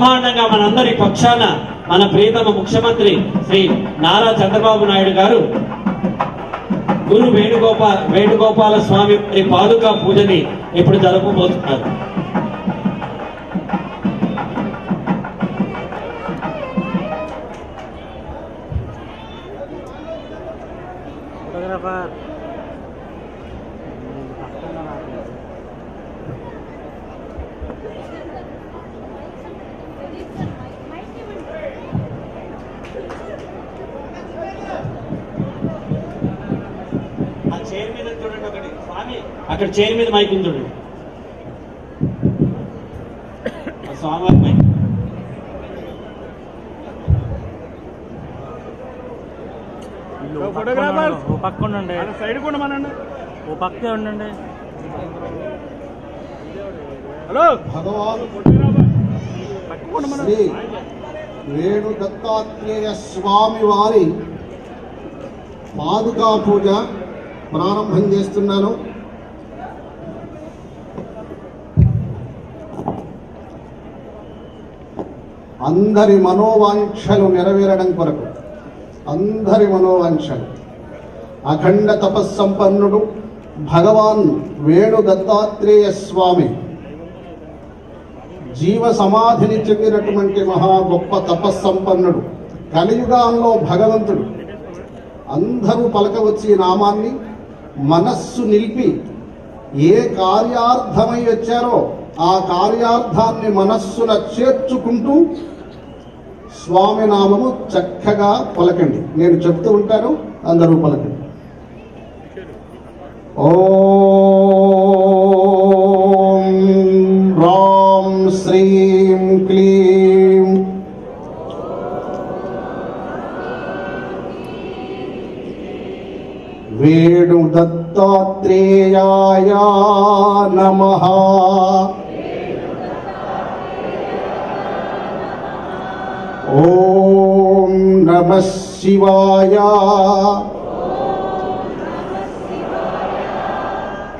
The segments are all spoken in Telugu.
బ్రహ్మాండంగా మనందరి పక్షాన మన ప్రియతమ ముఖ్యమంత్రి శ్రీ నారా చంద్రబాబు నాయుడు గారు గురు వేణుగోపాల వేణుగోపాల స్వామి పాదుక పూజని ఇప్పుడు జరపబోతున్నారు. అక్కడ చైర్ మీద మైక్ ఉంది చూడండి ఆ స్వామి మైక్. ఫోటోగ్రాఫర్. ఓ పక్క ఉండండి. సైడ్ కూడా మనండి. ఓ పక్కే ఉండండి. హలో. శ్రీ వేణు దత్తాత్రేయ స్వామి వారి పాదుకా పూజ ప్రారంభం చేస్తున్నాను. అందరి మనోవాంఛలు నెరవేరడం కొరకు. అందరి మనోవాంఛలు. అఖండ తపస్సంపన్నుడు భగవాన్ వేణు దత్తాత్రేయ స్వామి. జీవ సమాధిని చెందినటువంటి మహా గొప్ప తపస్సంపన్నుడు కలియుగాంలో భగవంతుడు. అందరూ పలకవచ్చి నామాన్ని మనస్సు నిలిపి ఏ కార్యార్థమై వచ్చారో ఆ కార్యార్థాన్ని మనస్సున చేర్చుకుంటూ స్వామి నామము చక్కగా పలకండి. నేను చెప్తూ ఉంటాను అందరూ పలకండి. ఓం రాం శ్రీం క్లీం. వేణుదత్తాత్రేయాయ నమః. ఓం నమ శివాయ.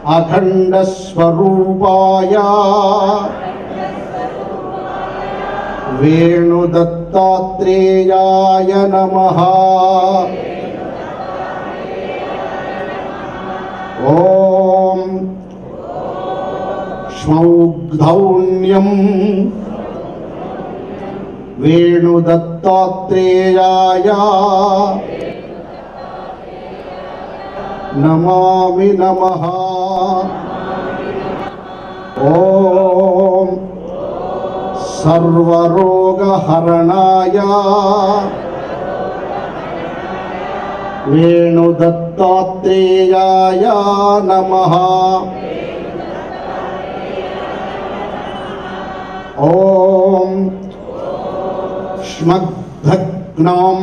అఖండస్వరూపాయ వేణుదత్తాత్రేయాయ నమ. ఓం. శ్మౌగ్ధౌణ్యం వేణుదత్తాత్రేయాయ. నమామి నమః. ఓం సర్వరోగహరణాయ. వేణుదత్తాత్రేయాయ నమః. శ్మగ్ధగ్నాం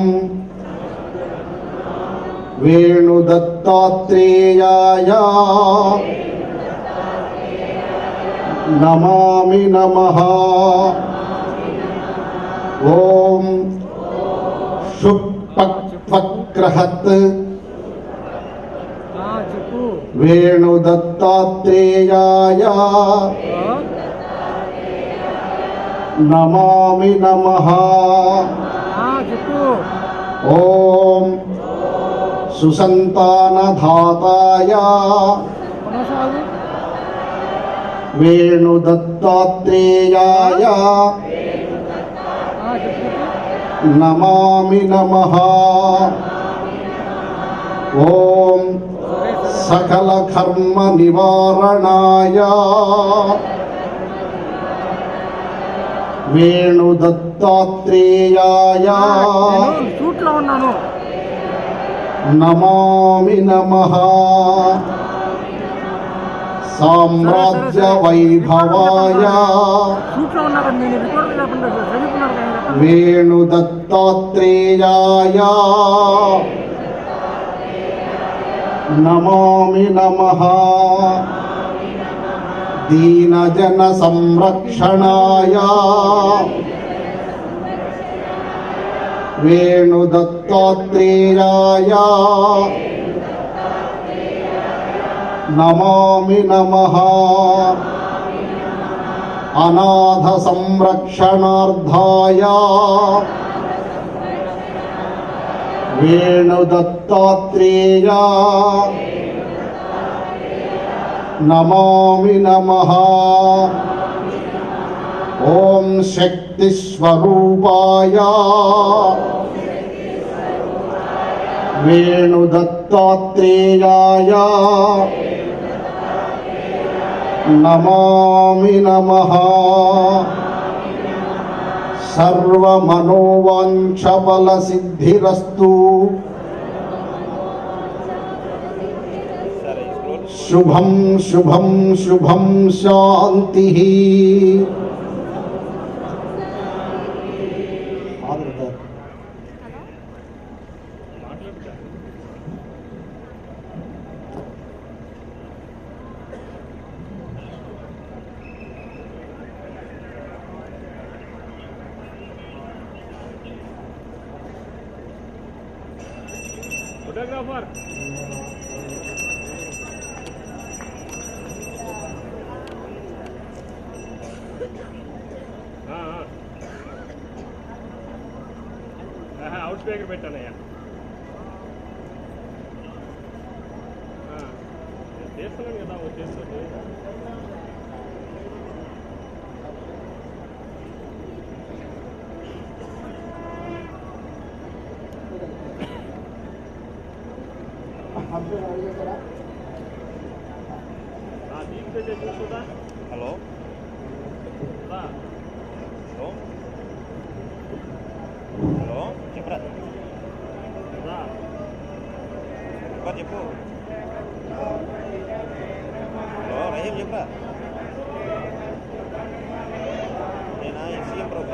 వేణుదత్తాత్రేయాయ నమామి నమః ఓం శుక్పక్వగ్రహత్ చెప్పు వేణుదత్తాత్రేయాయ నమామి నమః చెప్పు ఓం సుసంతానధాతాయ కొనసాగు వేణుదత్తాత్రేయాయ చెప్పు వేణుదత్తాత్రేయాయ. షూట్లో ఉన్నాను. నమామి నమః. సామ్రాజ్య వైభవాయ. వేణుదత్తాత్రేయాయ. నమామి నమః. దీనజన సంరక్షణాయ. వేణుదత్తాత్రేయాయ. నమామి నమః. అనాథ సంరక్షణార్థాయ. వేణుదత్తాత్రేయ. నమామి నమ. ఓం శక్తి స్వరూపాయ. వేణుదత్తాత్రేయాయ నమామి నమః. సర్వమనోవాంఛఫలసిద్ధిరస్తు शुभम शुभम शुभम शांति అవుట్ స్పీకర్ పెట్టానయ్యా ఆ, నేను చేస్తున్నాను కదా ఓ చేస్తుంది ఆ, నీకు పెట్టే చూస్తుందా హలో రా. Hello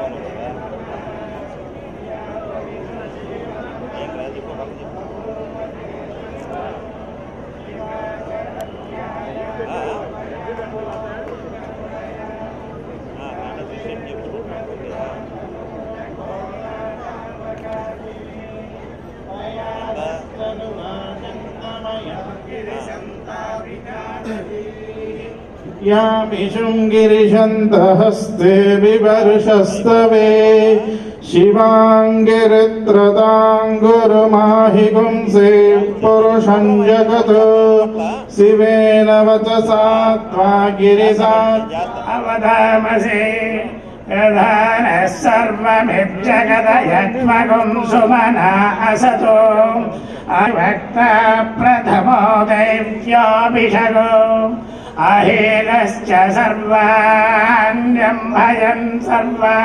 É grande, por causa de यामि शृङ्गिरिशन्तहस्ते बिभर्षस्तवे शिवाङ्गिरित्रदाङ्गुरुमाहि पुंसे पुरुषं जगत् शिवेन वचसा त्वा गिरिसा अवधामसे ప్రధాన సర్వమిజ్జగదయత్మగుం సుమన అసతో అవిభక్త ప్రథమో దైవ్యోభిషగో అహేలశ్చ సర్వాణ్యం భయం సర్వా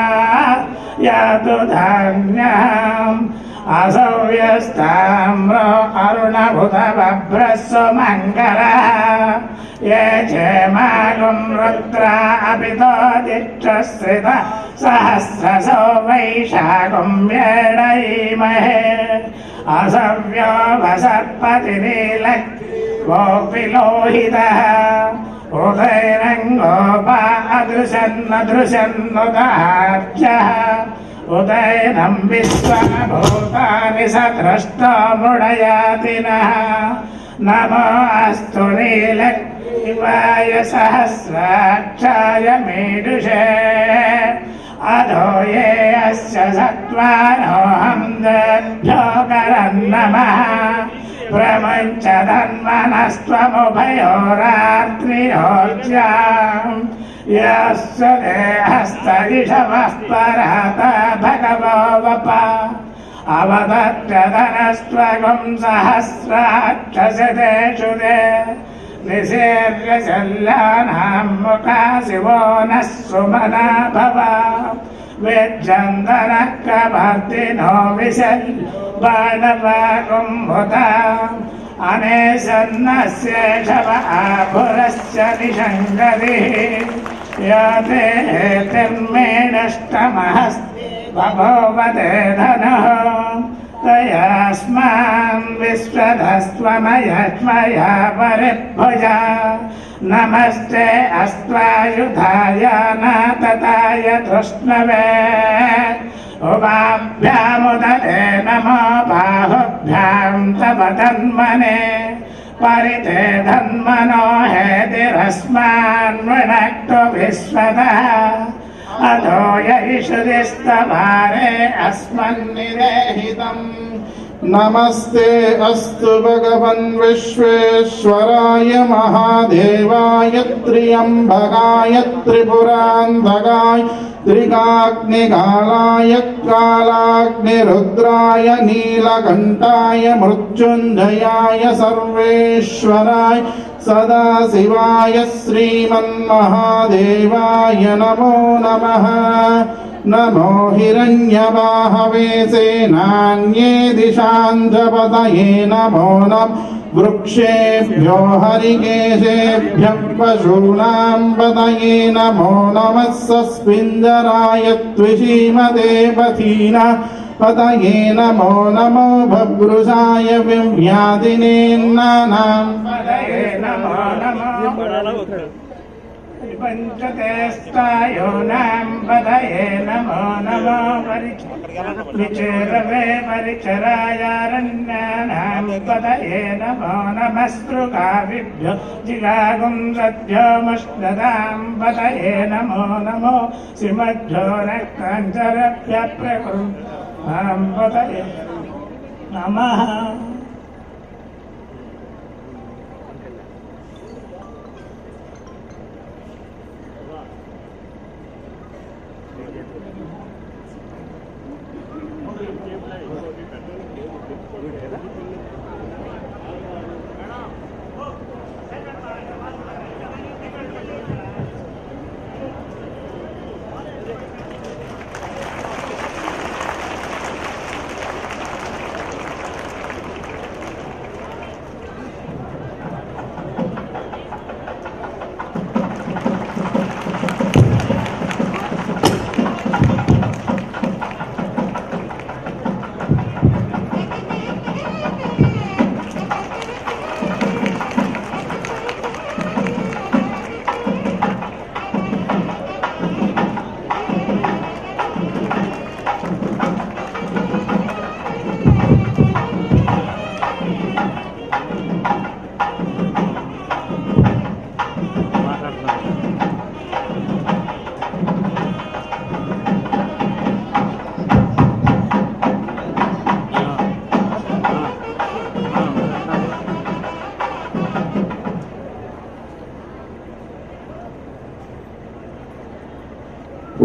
యాతు ధాన్యం असौव्यस्ताम्रो अरुणभुतभ्रस्व मङ्गलः ये क्षेमागुं रुद्रा अपि तोदिष्टश्रित सहस्रसो वैशाखुं वेडयीमहे असव्यो वसर्पतिनील वो विलोहितः उदयनङ्गोपा अदृशन्नदृशन्नुदार्चः उदयनं विश्वभूतानि स द्रष्टा मृडयातिनः नमो अस्तु नीलशिवाय सहस्राक्षाय मीडुषे अधो ये अस्य सत्त्वानोऽहं दभ्यो करन् नमः प्रमुञ्च धन्वनस्त्वमुभयोरात्रियोज्याम् यस्य देहस्तगिषवः परहत भगवो वप अवदत्यधनस्त्वगुं सहस्राक्षसतेषु ते निसेव्य शल्यानां मुखा शिवो नः सुमना भव वेज्जन्दनः कभर्तिनो विशल् बाणवाकुम्भुता अनेशन्नस्येषव आभुरश्च निषङ्गतिः या ते तिर्मेणष्टमहस्ति बभूवते धनः तयास्मान् विश्वधस्त्वमयत्मया परिभुजा नमस्ते अस्त्वायुधाय नातताय धृष्णवे उभाभ्यामुदते नमो बाहुभ्यां तव तन्मने परिते धन्मनो हेतिरस्मान् वृणक्तु विश्वतः अधो यैषुदिस्तभारे अस्मन्निदेहितम् नमस्ते अस्तु भगवन् विश्वेश्वराय महादेवाय त्र्यम्बकाय त्रिपुरान्धकाय त्रिकाग्निकालाय कालाग्निरुद्राय नीलकण्ठाय मृत्युञ्जयाय सर्वेश्वराय सदाशिवाय श्रीमन्महादेवाय नमो नमः नमो हिरण्यवाहवे सेनान्ये दिशाञ्जपतये नमो नम वृक्षेभ्यो हरिकेशेभ्यः पशूनां पतये नमो नमः सस्मिञ्जराय त्विषीमदे पथीना पतये नमो नमो भभृशाय विव्याधिनेन्नानां पतये नमो नमो पञ्चतेस्तायोनां पदये नमो नमो परिचरवे परिचरायारण्यानां पदये नमो नमस्पृगाविभ्यो जिगागुं सद्योमश्नदां पदये नमो नमो श्रीमद्भ्यो रक्ताञ्चरभ्यप्रकुरुं पदये नमः ¿Qué es lo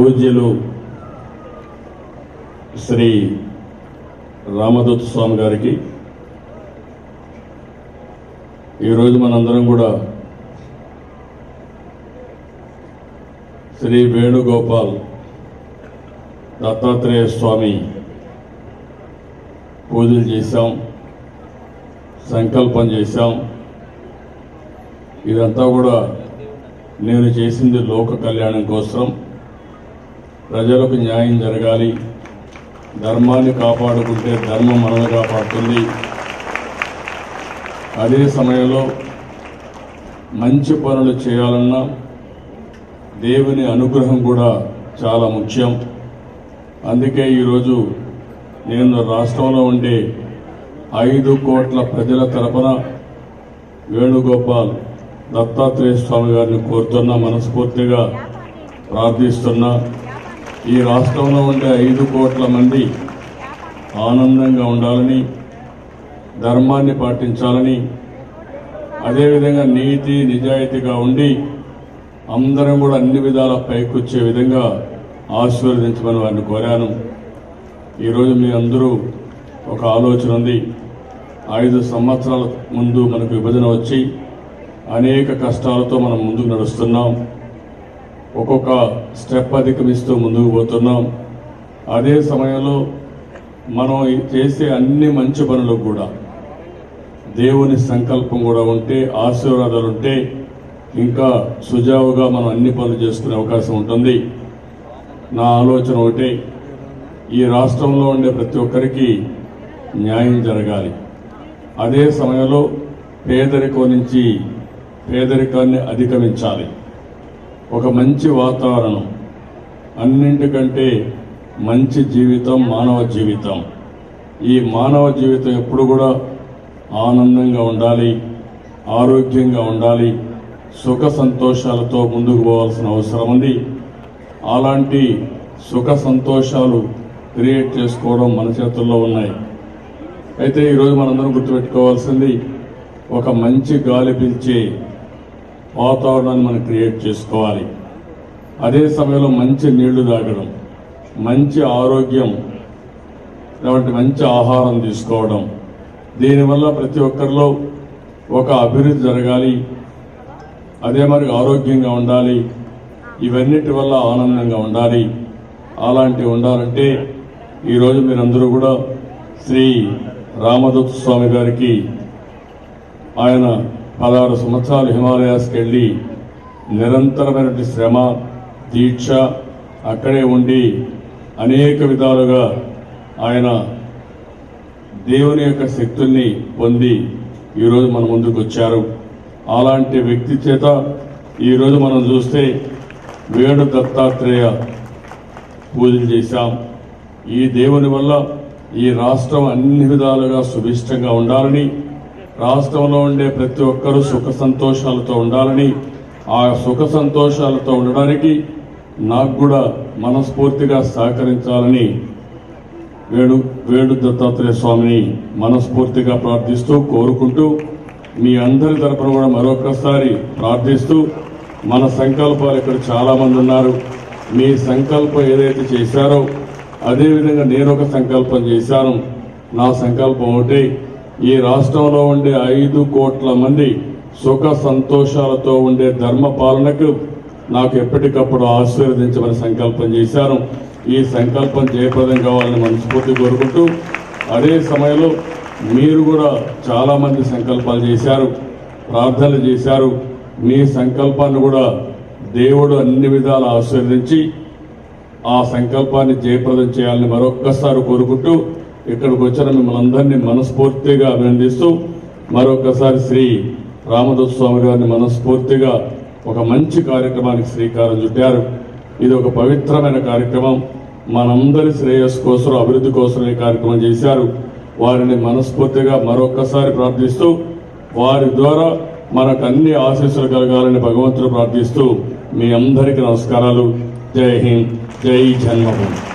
పూజ్యులు శ్రీ రామదత్త స్వామి గారికి. ఈరోజు మనందరం కూడా శ్రీ వేణుగోపాల్ దత్తాత్రేయ స్వామి పూజలు చేశాం సంకల్పం చేశాం. ఇదంతా కూడా నేను చేసింది లోక కళ్యాణం కోసం. ప్రజలకు న్యాయం జరగాలి. ధర్మాన్ని కాపాడుకుంటే ధర్మం మనల్ని కాపాడుతుంది. అదే సమయంలో మంచి పనులు చేయాలన్నా దేవుని అనుగ్రహం కూడా చాలా ముఖ్యం. అందుకే ఈరోజు నేను రాష్ట్రంలో ఉండే ఐదు కోట్ల ప్రజల తరపున వేణుగోపాల్ దత్తాత్రేయ స్వామి గారిని కోరుతున్నా మనస్ఫూర్తిగా ప్రార్థిస్తున్నా. ఈ రాష్ట్రంలో ఉండే ఐదు కోట్ల మంది ఆనందంగా ఉండాలని ధర్మాన్ని పాటించాలని అదేవిధంగా నీతి నిజాయితీగా ఉండి అందరం కూడా అన్ని విధాల పైకొచ్చే విధంగా ఆశీర్వదించమని వారిని కోరాను. ఈరోజు మీ అందరూ ఒక ఆలోచన ఉంది. ఐదు సంవత్సరాల ముందు మనకు విభజన వచ్చి అనేక కష్టాలతో మనం ముందుకు నడుస్తున్నాం. ఒక్కొక్క స్టెప్ అధిగమిస్తూ ముందుకు పోతున్నాం. అదే సమయంలో మనం చేసే అన్ని మంచి పనులు కూడా దేవుని సంకల్పం కూడా ఉంటే ఆశీర్వాదాలు ఉంటే ఇంకా సుజావుగా మనం అన్ని పనులు చేసుకునే అవకాశం ఉంటుంది. నా ఆలోచన ఒకటే ఈ రాష్ట్రంలో ఉండే ప్రతి ఒక్కరికి న్యాయం జరగాలి. అదే సమయంలో పేదరికం నుంచి పేదరికాన్ని అధిగమించాలి. ఒక మంచి వాతావరణం. అన్నింటికంటే మంచి జీవితం మానవ జీవితం. ఈ మానవ జీవితం ఎప్పుడు కూడా ఆనందంగా ఉండాలి ఆరోగ్యంగా ఉండాలి సుఖ సంతోషాలతో ముందుకు పోవాల్సిన అవసరం ఉంది. అలాంటి సుఖ సంతోషాలు క్రియేట్ చేసుకోవడం మన చేతుల్లో ఉన్నాయి. అయితే ఈరోజు మనందరం గుర్తుపెట్టుకోవాల్సింది ఒక మంచి గాలి పిలిచే వాతావరణాన్ని మనం క్రియేట్ చేసుకోవాలి. అదే సమయంలో మంచి నీళ్ళు తాగడం మంచి ఆరోగ్యం కాబట్టి మంచి ఆహారం తీసుకోవడం. దీనివల్ల ప్రతి ఒక్కరిలో ఒక అభివృద్ధి జరగాలి. అదే మరి ఆరోగ్యంగా ఉండాలి. ఇవన్నిటి వల్ల ఆనందంగా ఉండాలి. అలాంటివి ఉండాలంటే ఈరోజు మీరందరూ కూడా శ్రీ రామదత్త స్వామి గారికి ఆయన పదహారు సంవత్సరాలు హిమాలయాస్కి వెళ్ళి నిరంతరమైనటువంటి శ్రమ దీక్ష అక్కడే ఉండి అనేక విధాలుగా ఆయన దేవుని యొక్క శక్తుల్ని పొంది ఈరోజు మన ముందుకు వచ్చారు అలాంటి వ్యక్తి చేత ఈరోజు మనం చూస్తే వేణు దత్తాత్రేయ పూజలు చేశాం. ఈ దేవుని వల్ల ఈ రాష్ట్రం అన్ని విధాలుగా సుభిష్టంగా ఉండాలని రాష్ట్రంలో ఉండే ప్రతి ఒక్కరూ సుఖ సంతోషాలతో ఉండాలని ఆ సుఖ సంతోషాలతో ఉండడానికి నాకు కూడా మనస్ఫూర్తిగా సహకరించాలని వేణు వేణు దత్తాత్రేయ స్వామిని మనస్ఫూర్తిగా ప్రార్థిస్తూ కోరుకుంటూ మీ అందరి తరపున కూడా మరొకసారి ప్రార్థిస్తూ మన సంకల్పాలు ఇక్కడ చాలామంది ఉన్నారు. మీ సంకల్పం ఏదైతే చేశారో అదేవిధంగా నేను ఒక సంకల్పం చేశాను. నా సంకల్పం ఒకటి ఈ రాష్ట్రంలో ఉండే ఐదు కోట్ల మంది సుఖ సంతోషాలతో ఉండే ధర్మ పాలనకు నాకు ఎప్పటికప్పుడు ఆశీర్వదించమని సంకల్పం చేశారు ఈ సంకల్పం జయప్రదం కావాలని మనస్ఫూర్తి కోరుకుంటూ అదే సమయంలో మీరు కూడా చాలామంది సంకల్పాలు చేశారు ప్రార్థనలు చేశారు. మీ సంకల్పాన్ని కూడా దేవుడు అన్ని విధాలు ఆశీర్వదించి ఆ సంకల్పాన్ని జయప్రదం చేయాలని మరొక్కసారి కోరుకుంటూ ఇక్కడికి వచ్చిన మిమ్మల్ని అందరినీ మనస్ఫూర్తిగా అభినందిస్తూ మరొకసారి శ్రీ రామదత్త స్వామి గారిని మనస్ఫూర్తిగా ఒక మంచి కార్యక్రమానికి శ్రీకారం చుట్టారు. ఇది ఒక పవిత్రమైన కార్యక్రమం. మనందరి శ్రేయస్సు కోసం అభివృద్ధి కోసం ఈ కార్యక్రమం చేశారు. వారిని మనస్ఫూర్తిగా మరొక్కసారి ప్రార్థిస్తూ వారి ద్వారా మనకు అన్ని ఆశీస్సులు కలగాలని భగవంతుడు ప్రార్థిస్తూ మీ అందరికీ నమస్కారాలు. జై హింద్ జై జన్మభూమి.